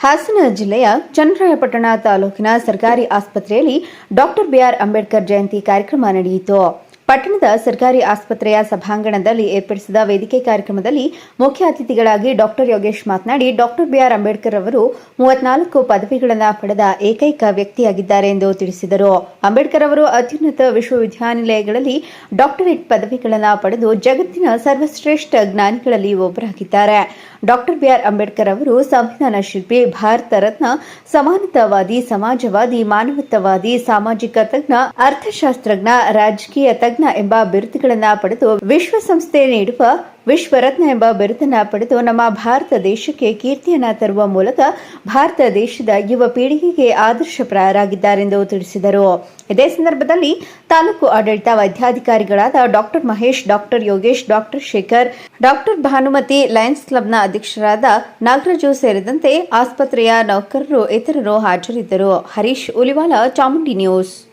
ಹಾಸನ ಜಿಲ್ಲೆಯ ಚನ್ನರಾಯಪಟ್ಟಣ ತಾಲೂಕಿನ ಸರ್ಕಾರಿ ಆಸ್ಪತ್ರೆಯಲ್ಲಿ ಡಾಕ್ಟರ್ ಬಿಆರ್ ಅಂಬೇಡ್ಕರ್ ಜಯಂತಿ ಕಾರ್ಯಕ್ರಮ ನಡೆಯಿತು. ಪಟ್ಟಣದ ಸರ್ಕಾರಿ ಆಸ್ಪತ್ರೆಯ ಸಭಾಂಗಣದಲ್ಲಿ ಏರ್ಪಡಿಸಿದ ವೇದಿಕೆ ಕಾರ್ಯಕ್ರಮದಲ್ಲಿ ಮುಖ್ಯ ಅತಿಥಿಗಳಾಗಿ ಡಾಕ್ಟರ್ ಯೋಗೇಶ್ ಮಾತನಾಡಿ, ಡಾಕ್ಟರ್ ಬಿಆರ್ ಅಂಬೇಡ್ಕರ್ ಅವರು ಮೂವತ್ನಾಲ್ಕು ಪದವಿಗಳನ್ನು ಪಡೆದ ಏಕೈಕ ವ್ಯಕ್ತಿಯಾಗಿದ್ದಾರೆ ಎಂದು ತಿಳಿಸಿದರು. ಅಂಬೇಡ್ಕರ್ ಅವರು ಅತ್ಯುನ್ನತ ವಿಶ್ವವಿದ್ಯಾನಿಲಯಗಳಲ್ಲಿ ಡಾಕ್ಟರೇಟ್ ಪದವಿಗಳನ್ನು ಪಡೆದು ಜಗತ್ತಿನ ಸರ್ವಶ್ರೇಷ್ಠ ಜ್ಞಾನಿಗಳಲ್ಲಿ ಒಬ್ಬರಾಗಿದ್ದಾರೆ. ಡಾಕ್ಟರ್ ಬಿಆರ್ ಅಂಬೇಡ್ಕರ್ ಅವರು ಸಂವಿಧಾನ ಶಿಲ್ಪಿ, ಭಾರತ ರತ್ನ, ಸಮಾನತಾವಾದಿ, ಸಮಾಜವಾದಿ, ಮಾನವತಾವಾದಿ, ಸಾಮಾಜಿಕ ತಜ್ಞ, ಅರ್ಥಶಾಸ್ತ್ರಜ್ಞ, ರಾಜಕೀಯ ತಜ್ಞ ಎಂಬ ಬಿರುದುಗಳನ್ನು ಪಡೆದು ವಿಶ್ವಸಂಸ್ಥೆ ನೀಡುವ ವಿಶ್ವರತ್ನ ಎಂಬ ಬಿರುದನ್ನ ಪಡೆದು ನಮ್ಮ ಭಾರತ ದೇಶಕ್ಕೆ ಕೀರ್ತಿಯನ್ನ ತರುವ ಮೂಲಕ ಭಾರತ ದೇಶದ ಯುವ ಪೀಳಿಗೆಗೆ ಆದರ್ಶಪ್ರಾಯರಾಗಿದ್ದಾರೆಂದು ತಿಳಿಸಿದರು. ಇದೇ ಸಂದರ್ಭದಲ್ಲಿ ತಾಲೂಕು ಆಡಳಿತ ವೈದ್ಯಾಧಿಕಾರಿಗಳಾದ doctor Mahesh, doctor Yogesh, doctor Shekhar, doctor Bhanumathi lions ಕ್ಲಬ್ನ ಅಧ್ಯಕ್ಷರಾದ ನಾಗರಾಜು ಸೇರಿದಂತೆ ಆಸ್ಪತ್ರೆಯ ನೌಕರರು, ಇತರರು ಹಾಜರಿದ್ದರು. ಹರೀಶ್, ಉಲಿವಾಲ, ಚಾಮುಂಡಿ ನ್ಯೂಸ್.